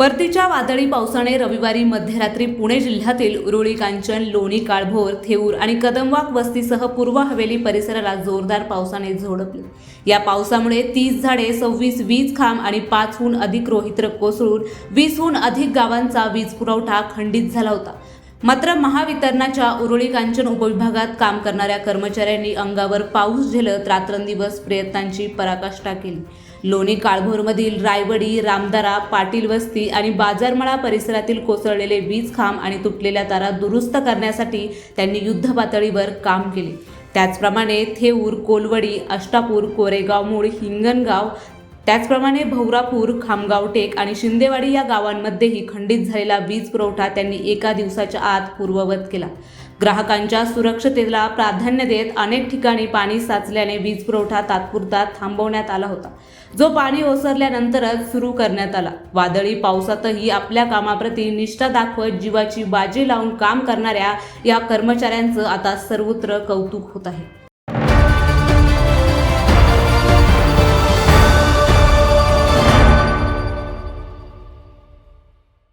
परतीच्या वादळी पावसाने रविवारी मध्यरात्री पुणे जिल्ह्यातील उरुळी कांचन लोणी काळभोर थेऊर आणि कदमवाक वस्तीसह पूर्व हवेली परिसराला जोरदार पावसाने झोडपले. या पावसामुळे तीस झाडे सव्वीस वीज खांब आणि पाचहून अधिक रोहित्र कोसळून वीसहून अधिक गावांचा वीज पुरवठा खंडित झाला होता. मात्र महावितरणाच्या उरुळी कांचन उपविभागात काम करणाऱ्या कर्मचाऱ्यांनी अंगावर पाऊस झेलत रात्रंदिवस प्रयत्नांची पराकाष्ठा केली. लोणी काळभोरमधील रायवडी रामदारा पाटील वस्ती आणि बाजारमळा परिसरातील कोसळलेले वीज खांब आणि तुटलेल्या तारा दुरुस्त करण्यासाठी त्यांनी युद्धपातळीवर काम केले. त्याचप्रमाणे थेऊर कोलवडी अष्टापूर कोरेगाव मूळ हिंगणगाव त्याचप्रमाणे भवरापूर खामगाव टेक आणि शिंदेवाडी या गावांमध्येही खंडित झालेला वीज पुरवठा त्यांनी एका दिवसाच्या आत पूर्ववत केला. ग्राहकांच्या सुरक्षतेला प्राधान्य देत अनेक ठिकाणी पाणी साचल्याने वीज पुरवठा तात्पुरता थांबवण्यात आला होता. जो पाणी ओसरल्यानंतरच सुरू करण्यात आला. वादळी पावसातही आपल्या कामाप्रती निष्ठा दाखवत जीवाची बाजी लावून काम करणाऱ्या या कर्मचाऱ्यांचं आता सर्वत्र कौतुक होत आहे.